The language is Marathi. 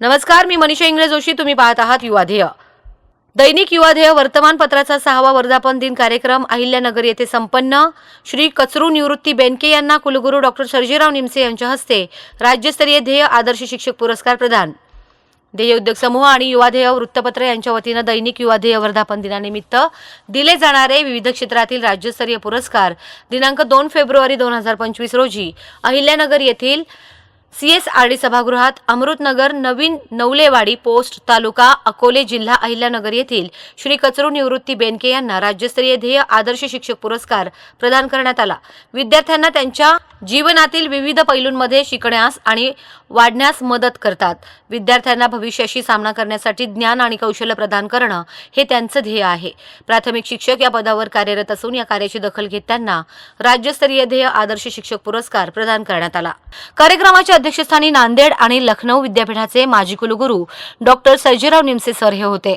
नमस्कार मी मनीषा इंग्रज जोशी. तुम्ही पाहत आहात युवाध्येय दैनिक युवाध्येय वर्तमानपत्राचा सहावा वर्धापन दिन कार्यक्रम अहिल्यानगर येथे संपन्न. श्री कचरू निवृत्ती बेनके यांना कुलगुरू डॉक्टर सर्जीराव निमसे यांच्या हस्ते राज्यस्तरीय ध्येय आदर्श शिक्षक पुरस्कार प्रदान. ध्येय उद्योग समूह आणि युवाध्येय वृत्तपत्र यांच्या वतीनं दैनिक युवाध्येय वर्धापन दिनानिमित्त दिले जाणारे विविध क्षेत्रातील राज्यस्तरीय पुरस्कार दिनांक दोन फेब्रुवारी दोन हजार पंचवीस रोजी अहिल्यानगर येथील सी एस आर डी सभागृहात अमृतनगर नवीन नवलेवाडी पोस्ट तालुका अकोले जिल्हा अहिल्यानगर येथील श्री कचरू निवृत्ती बेनके यांना राज्यस्तरीय ध्येय आदर्श शिक्षक पुरस्कार प्रदान करण्यात आला. विद्यार्थ्यांना त्यांच्या जीवनातील विविध पैलूंमध्ये शिकण्यास आणि वाढण्यास मदत करतात. विद्यार्थ्यांना भविष्याशी सामना करण्यासाठी ज्ञान आणि कौशल्य प्रदान करणं हे त्यांचं ध्येय आहे. प्राथमिक शिक्षक या पदावर कार्यरत असून या कार्याची दखल घेत त्यांना राज्यस्तरीय ध्येय आदर्श शिक्षक पुरस्कार प्रदान करण्यात आला. कार्यक्रमाच्या अध्यक्षस्थानी नांदेड आणि लखनौ विद्यापीठाचे माजी कुलगुरू डॉक्टर सर्जेराव निमसे सर हे होते.